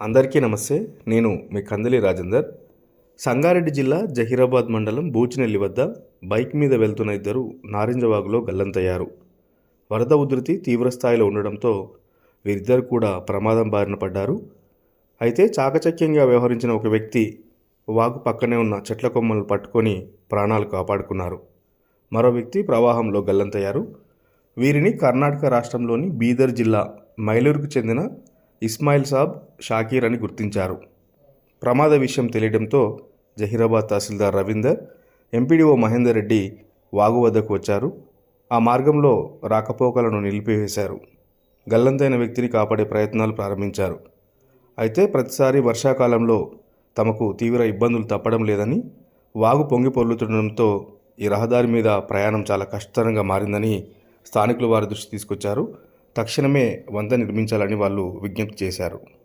అందరికీ నమస్తే. నేను మీ కందలి రాజేందర్. సంగారెడ్డి జిల్లా జహీరాబాద్ మండలం బూచినెల్లి వద్ద బైక్ మీద వెళ్తున్న ఇద్దరు నారింజవాగులో గల్లంతయ్యారు. వరద ఉధృతి తీవ్రస్థాయిలో ఉండడంతో వీరిద్దరు కూడా ప్రమాదం బారిన పడ్డారు. అయితే చాకచక్యంగా వ్యవహరించిన ఒక వ్యక్తి వాగు పక్కనే ఉన్న చెట్ల కొమ్మలు పట్టుకొని ప్రాణాలు కాపాడుకున్నారు. మరో వ్యక్తి ప్రవాహంలో గల్లంతయ్యారు. వీరిని కర్ణాటక రాష్ట్రంలోని బీదర్ జిల్లా మైలూరుకు చెందిన ఇస్మాయిల్ సాబ్ షాకీర్ అని గుర్తించారు. ప్రమాద విషయం తెలియడంతో జహీరాబాద్ తహసీల్దార్ రవీందర్ ఎంపీడీఓ మహేందర్ రెడ్డి వాగు వద్దకు వచ్చారు. ఆ మార్గంలో రాకపోకలను నిలిపివేశారు. గల్లంతైన వ్యక్తిని కాపాడే ప్రయత్నాలు ప్రారంభించారు. అయితే ప్రతిసారి వర్షాకాలంలో తమకు తీవ్ర ఇబ్బందులు తప్పడం లేదని వాగు పొంగి పొర్లుతుండడంతో ఈ రహదారి మీద ప్రయాణం చాలా కష్టతరంగా మారిందని స్థానికులు వారి దృష్టి తీసుకొచ్చారు. తక్షణమే వంత నిర్మించాలని వాళ్ళు విజ్ఞప్తి చేశారు.